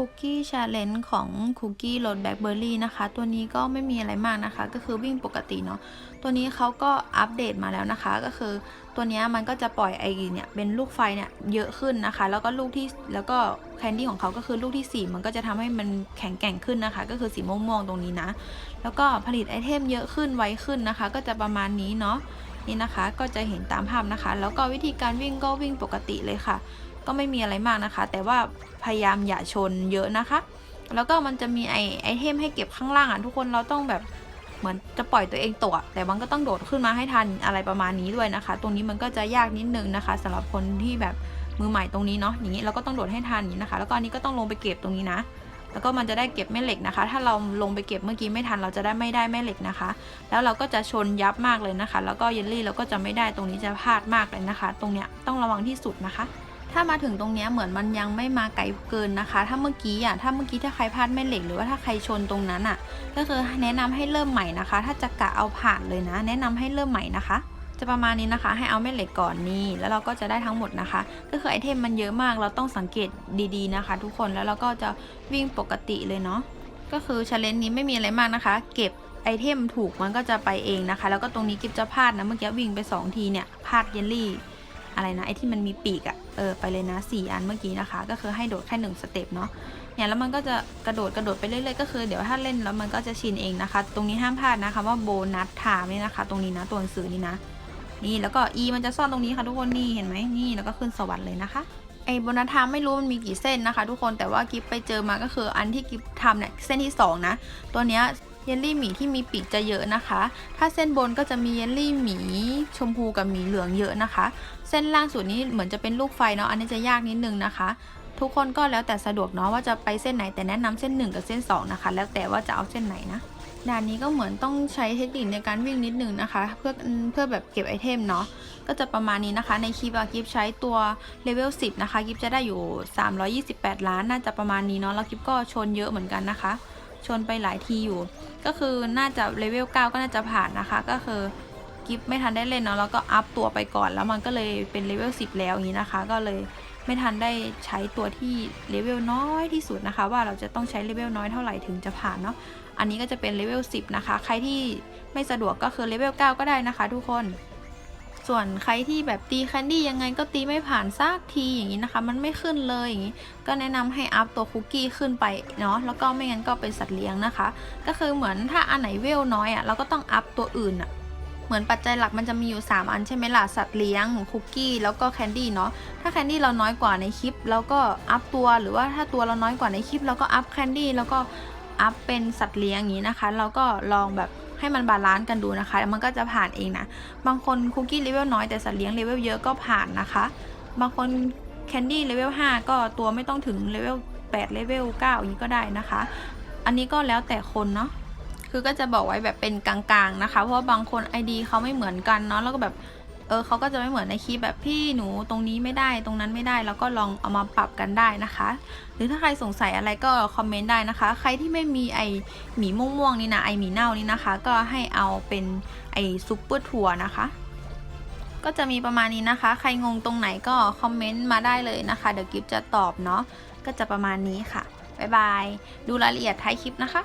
คุกกี้ชาเลนจ์ของคุกกี้รสแบล็คเบอร์รี่นะคะ ตัวนี้ก็ไม่มีอะไรมากนะคะ ก็คือวิ่งปกติเนาะตัวนี้เขาก็อัปเดตมาแล้วนะคะ ก็คือตัวนี้มันก็จะปล่อยไอเนี่ยเป็นลูกไฟเนี่ยเยอะขึ้นนะคะ แล้วก็ลูกที่แล้วก็แคนดี้ของเขาก็คือลูกที่ 4 มันก็จะทำให้มันแข็งแกร่งขึ้นนะคะ ก็คือสีม่วงๆตรงนี้นะ แล้วก็ผลิตไอเทมเยอะขึ้นไวขึ้นนะคะ ก็จะประมาณนี้เนาะนี่นะคะก็จะเห็นตามภาพนะคะ แล้วก็วิธีการวิ่งก็วิ่งปกติเลยค่ะ ก็ไม่มีอะไรมากนะคะ แต่ว่าพยายามอย่าชนเยอะนะคะ แล้วก็มันจะมีไอไอเทมให้เก็บข้างล่างอะทุกคนเราต้องแบบเหมือนจะปล่อยตัวเองตกแต่มันก็ต้องโดดขึ้นมาให้ทันอะไรประมาณนี้ด้วยนะคะ ตรงนี้มันก็จะยากนิดนึงนะคะสำหรับคนที่แบบมือใหม่ตรงนี้เนาะอย่างนี้เราก็ต้องโดดให้ทันนี้นะคะ แล้วก็อันนี้ก็ต้องลงไปเก็บตรงนี้นะ แล้วก็มันจะได้เก็บแม่เหล็กนะคะ ถ้าเราลงไปเก็บเมื่อกี้ไม่ทันเราจะได้ไม่ได้แม่เหล็กนะคะ แล้วเราก็จะชนยับมากเลยนะคะ แล้วก็เยลลี่เราก็จะไม่ได้ตรงนี้จะพลาดมากเลยนะคะ ตรงเนี้ยต้องระวังที่สุดนะคะ ถ้ามาถึงตรงนี้เหมือนมันยังไม่มาไกลเกินนะคะ ถ้าเมื่อกี้อะถ้าเมื่อกี้ถ้าใครพลาดแม่เหล็กหรือว่าถ้าใครชนตรงนั้นอะ ก็คือแนะนำให้เริ่มใหม่นะคะ ถ้าจะกะเอาผ่านเลยนะ แนะนำให้เริ่มใหม่นะคะ จะประมาณนี้นะคะ ให้เอาแม่เหล็กก่อนนี่แล้วเราก็จะได้ทั้งหมดนะคะ ก็คือไอเทมมันเยอะมากเราต้องสังเกตดีๆนะคะ ทุกคนแล้วเราก็จะวิ่งปกติเลยเนาะก็คือชาเลนจ์นี้ไม่มีอะไรมากนะคะ เก็บไอเทมถูกมันก็จะไปเองนะคะ แล้วก็ตรงนี้กิฟจะพลาดนะเมื่อกี้วิ่งไปสองทีเนี่ยพลาดเยลลี่ อะไรนะไอที่มันมีปีกอะเออไปเลยนะสี่อันเมื่อกี้นะคะ ก็คือให้โดดแค่หนึ่งสเต็ปเนาะเนี่ยแล้วมันก็จะกระโดดกระโดดไปเรื่อยๆก็คือเดี๋ยวถ้าเล่นแล้วมันก็จะชินเองนะคะ ตรงนี้ห้ามพลาดนะคะว่าโบนัสถามนี่นะคะ ตรงนี้นะตัวหนังสือนี่นะ นี่แล้วก็ E มันจะซ่อนตรงนี้ค่ะทุกคนนี่เห็นไหมนี่แล้วก็ขึ้นสวรรค์เลยนะคะไอ้โบนัสทามไม่รู้มันมีกี่เส้นนะคะ ทุกคนแต่ว่ากิฟไปเจอมาก็คืออันที่กิฟทำเนี่ยเส้นที่สองนะ ตัวเนี้ย เยลลี่หมีที่มีปีกจะเยอะนะคะ ถ้าเส้นบนก็จะมีเยลลี่หมีชมพูกับหมีเหลืองเยอะนะคะ เส้นล่างสุดนี้เหมือนจะเป็นลูกไฟเนาะ อันนี้จะยากนิดนึงนะคะ ทุกคนก็แล้วแต่สะดวกเนาะว่าจะไปเส้นไหนแต่แนะนำเส้น 1 กับเส้น 2 นะคะ แล้วแต่ว่าจะเอาเส้นไหนนะด่านนี้ก็เหมือนต้องใช้เทคนิคในการวิ่งนิดนึงนะคะ เพื่อเพื่อแบบเก็บไอเทมเนาะก็จะประมาณนี้นะคะ ในคลิปอะกิฟใช้ตัวเลเวล10 นะคะกิฟจะได้อยู่ 328 ล้านน่าจะประมาณนี้เนาะแล้วกิฟก็ชนเยอะเหมือนกันนะคะ ชนไปหลายทีอยู่ ก็คือน่าจะเลเวล9ก็น่าจะผ่านนะคะ ก็คือกิฟไม่ทันได้เล่นเนาะแล้วก็อัพตัวไปก่อนแล้วมันก็เลยเป็นเลเวล10 แล้วอย่างนี้นะคะ ก็เลยไม่ทันได้ใช้ตัวที่เลเวลน้อยที่สุดนะคะ ว่าเราจะต้องใช้เลเวลน้อยเท่าไหร่ถึงจะผ่านเนาะอันนี้ก็จะเป็นเลเวล10นะคะ ใครที่ไม่สะดวกก็คือเลเวล9ก็ได้นะคะ ทุกคน ส่วนใครที่แบบตีแคนดี้ยังไงก็ตีไม่ผ่านซากทีอย่างนี้นะคะ มันไม่ขึ้นเลยอย่างนี้ ก็แนะนำให้อัพตัวคุกกี้ขึ้นไปเนาะแล้วก็ไม่งั้นก็เป็นสัตว์เลี้ยงนะคะ ก็คือเหมือนถ้าอันไหนเวลน้อยอะ่ะเราก็ต้องอัพตัวอื่นอะ่ะเหมือนปัจจัยหลักมันจะมีอยู่ 3 อันใช่ไหมล่ะ สัตว์เลี้ยงคุกกี้แล้วก็แคนดี้เนาะถ้าแคนดี้เราน้อยกว่าในคลิปเราก็อัพตัวหรือว่าถ้าตัวเราน้อยกว่าในคลิปเราก็อัพแคนดี้แล้วก็อัพเป็นสัตว์เลี้ยงอย่างนี้นะคะ เราก็ลองแบบ ให้มันบาลานซ์กันดูนะคะมันก็จะผ่านเองนะ บางคนคุกกี้เลเวลน้อยแต่สัตว์เลี้ยงเลเวลเยอะก็ผ่านนะคะ บางคนแคนดี้เลเวล5ก็ตัวไม่ต้องถึงเลเวล8เลเวล9อย่างนี้ก็ได้นะคะ อันนี้ก็แล้วแต่คนเนาะคือก็จะบอกไว้แบบเป็นกลางๆนะคะ เพราะว่าบางคน ID เขาไม่เหมือนกันเนาะแล้วก็แบบ เออเขาก็จะไม่เหมือนในคลิปแบบพี่หนูตรงนี้ไม่ได้ตรงนั้นไม่ได้ แล้วก็ลองเอามาปรับกันได้นะคะ หรือถ้าใครสงสัยอะไรก็คอมเมนต์ได้นะคะ ใครที่ไม่มีไอหมีม่วงๆนี่นะไอหมีเน่านี่นะคะ ก็ให้เอาเป็นไอซุปเปอร์ทัวร์นะคะก็จะมีประมาณนี้นะคะ ใครงงตรงไหนก็คอมเมนต์มาได้เลยนะคะ เดี๋ยวกิฟจะตอบเนาะ ก็จะประมาณนี้ค่ะ บ๊ายบาย ดูรายละเอียดท้ายคลิปนะคะ